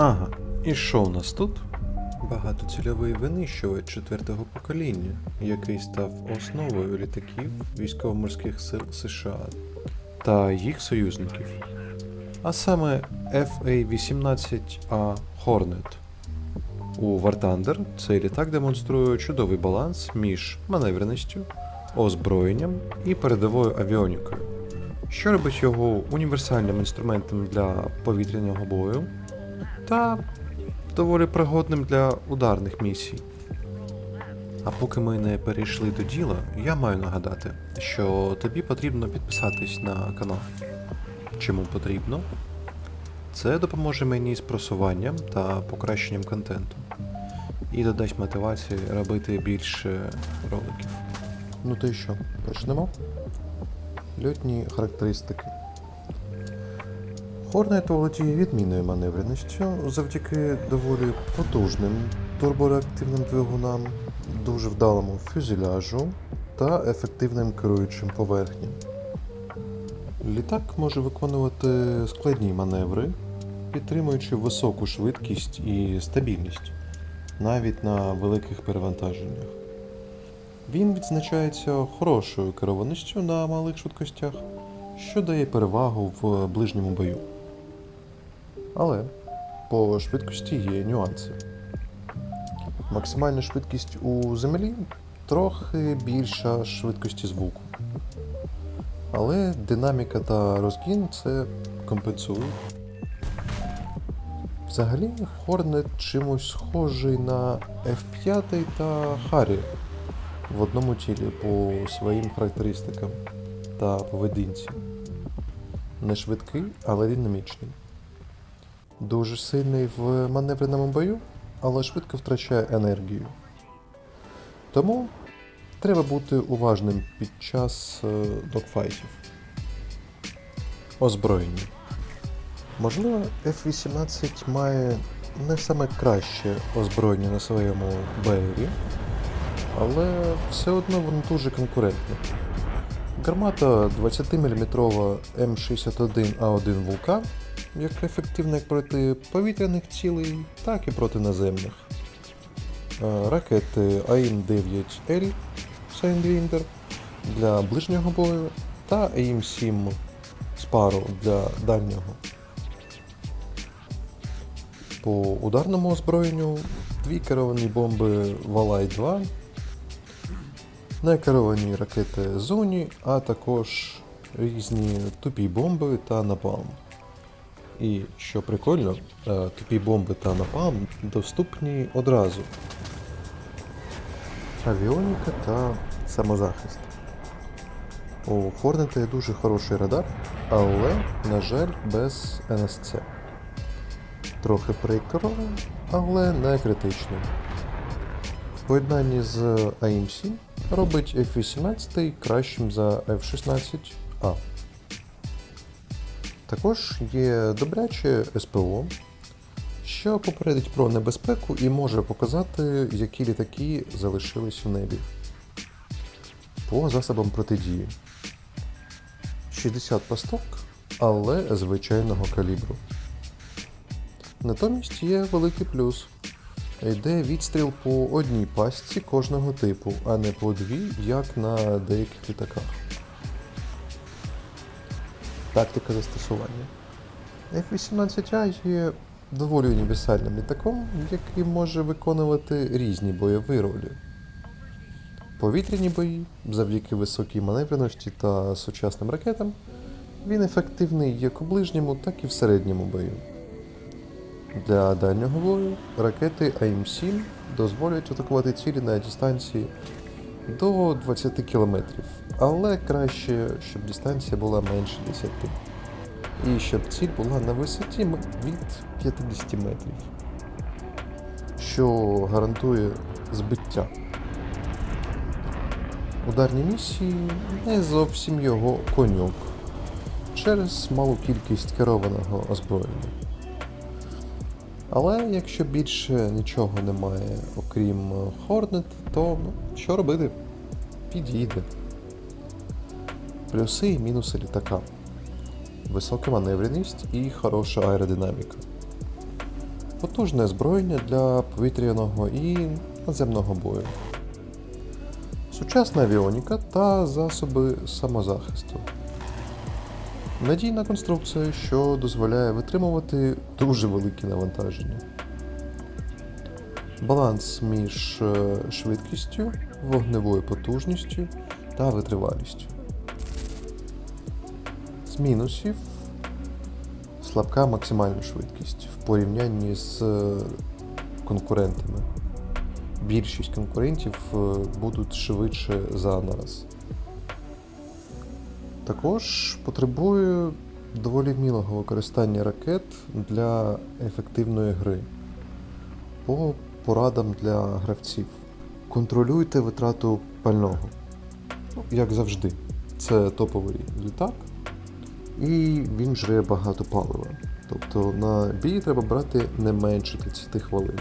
Ага, і що у нас тут? Багатоцільовий винищувач четвертого покоління, який став основою літаків військово-морських сил США та їх союзників. А саме FA-18A Hornet. У War Thunder цей літак демонструє чудовий баланс між маневреністю, озброєнням і передовою авіонікою, що робить його універсальним інструментом для повітряного бою та доволі пригодним для ударних місій. А поки ми не перейшли до діла, я маю нагадати, що тобі потрібно підписатись на канал. Чому потрібно? Це допоможе мені з просуванням та покращенням контенту. І додасть мотивації робити більше роликів. Ну то й що, почнемо? Льотні характеристики. Хорнет володіє відмінною маневреністю завдяки доволі потужним турбореактивним двигунам, дуже вдалому фюзеляжу та ефективним керуючим поверхням. Літак може виконувати складні маневри, підтримуючи високу швидкість і стабільність, навіть на великих перевантаженнях. Він відзначається хорошою керованістю на малих швидкостях, що дає перевагу в ближньому бою. Але по швидкості є нюанси. Максимальна швидкість у землі трохи більша швидкості звуку. Але динаміка та розгін це компенсують. Взагалі, Hornet чимось схожий на F5 та Harrier в одному тілі по своїм характеристикам та поведінці. Не швидкий, але динамічний. Дуже сильний в маневреному бою, але швидко втрачає енергію. Тому треба бути уважним під час е, докфайтів. Озброєння. Можливо, F-18 має не саме краще озброєння на своєму БРі, але все одно воно дуже конкурентне. Гармата 20-мм М61А1 Вулкан, як ефективна як проти повітряних цілей, так і проти наземних. Е, Ракети АІМ-9Л Sidewinder для ближнього бою та АІМ-7 Sparrow для дальнього. По ударному озброєнню дві керовані бомби Валай-2, некеровані ракети Зоні, а також різні тупі бомби та напалм. І що прикольно, е, тупі бомби та напалм доступні одразу. Авіоніка та самозахист. У Хорнета є дуже хороший радар, але, на жаль, без НСЦ. Трохи прикро, але не критично. Поєднанні з АІМ-7 робить F-18 кращим за F-16A. Також є добряче СПО, що попередить про небезпеку і може показати, які літаки залишились в небі. По засобам протидії. 60 пасток, але звичайного калібру. Натомість є великий плюс. Йде відстріл по одній пастці кожного типу, а не по дві, як на деяких літаках. Тактика застосування. F-18A є доволі універсальним літаком, який може виконувати різні бойові ролі. Повітряні бої, завдяки високій маневреності та сучасним ракетам, він ефективний як у ближньому, так і в середньому бою. Для дальнього бою ракети АІМ-7 дозволять атакувати цілі на дистанції до 20 км, але краще, щоб дистанція була менше 10 і щоб ціль була на висоті від 50 метрів, що гарантує збиття. Ударні місії не зовсім його конюк через малу кількість керованого озброєння. Але якщо більше нічого немає, окрім е, Hornet, то ну, що робити? Підійде. Плюси і мінуси літака. Висока маневреність і хороша аеродинаміка. потужне озброєння для повітряного і наземного бою, сучасна авіоніка та засоби самозахисту. Надійна конструкція, що дозволяє витримувати дуже великі навантаження. Баланс між е, швидкістю, вогневою потужністю та витривалістю. З мінусів слабка максимальна швидкість в порівнянні з е, конкурентами. Більшість конкурентів е, будуть швидше за нас. Також потребує доволі вмілого використання ракет для ефективної гри. По порадам для гравців. Контролюйте витрату пального. Як завжди. Це топовий літак, і він жре багато палива. Тобто на бій треба брати не менше 30 хвилин.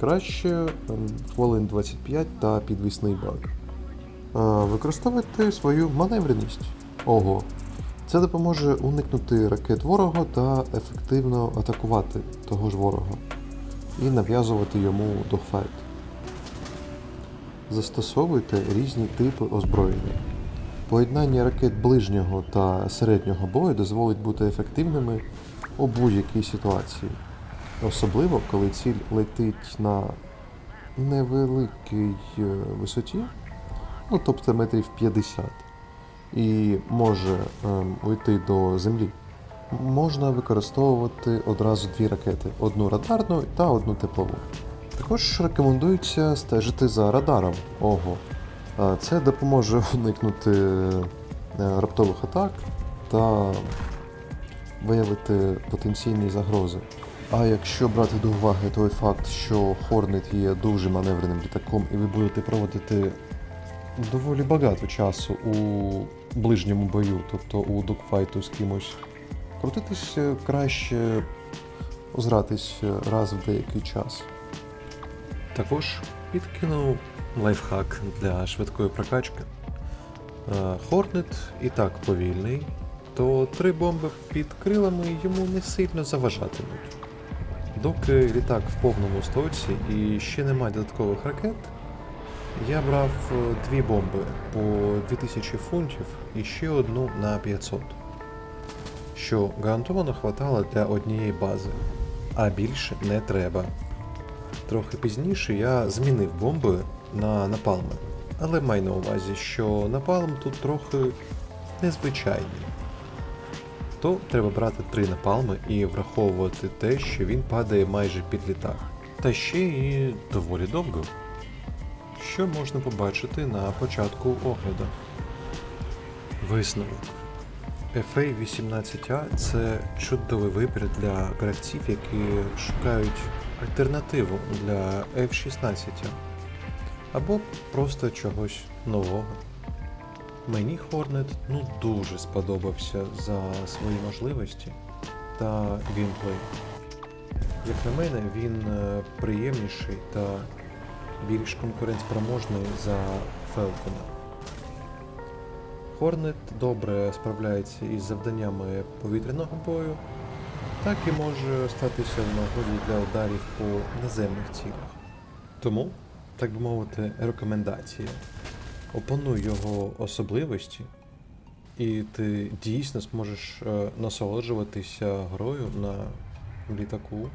Краще ем, хвилин 25 та підвісний бак. Використовуйте свою маневреність. Ого. Це допоможе уникнути ракет ворога та ефективно атакувати того ж ворога і нав'язувати йому догфайт. Застосовуйте різні типи озброєння. Поєднання ракет ближнього та середнього бою дозволить бути ефективними у будь-якій ситуації, особливо коли ціль летить на невеликій е, висоті, ну тобто метрів 50, і може ем, уйти до землі. Можна використовувати одразу дві ракети: одну радарну та одну теплову. Також рекомендується стежити за радаром. Ого. Це допоможе уникнути е, раптових атак та виявити потенційні загрози. А якщо брати до уваги той факт, що Hornet є дуже маневреним літаком, і ви будете проводити доволі багато часу у ближньому бою, тобто у докфайту з кимось, крутитись е, краще озратись е, раз в деякий час. Також підкинув лайфхак для швидкої прокачки. Е, Хорнет і так повільний, то три бомби під крилами йому не сильно заважатимуть. Доки літак в повному стоці і ще немає додаткових ракет, я брав е, дві бомби по 2000 фунтів і ще одну на 500, що гарантовано хватало для однієї бази, а більше не треба. Трохи пізніше я змінив бомби на напалми, але май на увазі, що напалм тут трохи незвичайний. То треба брати три напалми і враховувати те, що він падає майже під літак. Та ще і доволі довго. Що можна побачити на початку огляду? Висновок. FA-18A це чудовий вибір для гравців, які шукають альтернативу для F-16 або просто чогось нового. Мені Hornet ну дуже сподобався за свої можливості та геймплей. Як на мене, він е, приємніший та більш конкурентспроможний за Falcon. Hornet добре справляється із завданнями повітряного бою, так і може статися в нагоді для ударів по наземних цілях. Тому, так би мовити, рекомендація. Опануй його особливості, і ти дійсно зможеш е, насолоджуватися грою на літаку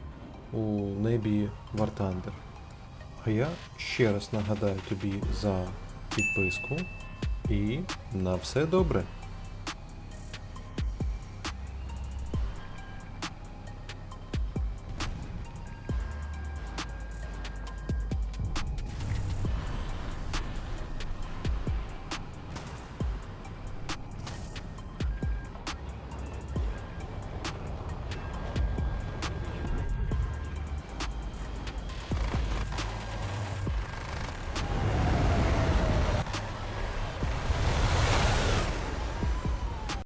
у небі Thunder. А я ще раз нагадаю тобі за підписку і на все добре.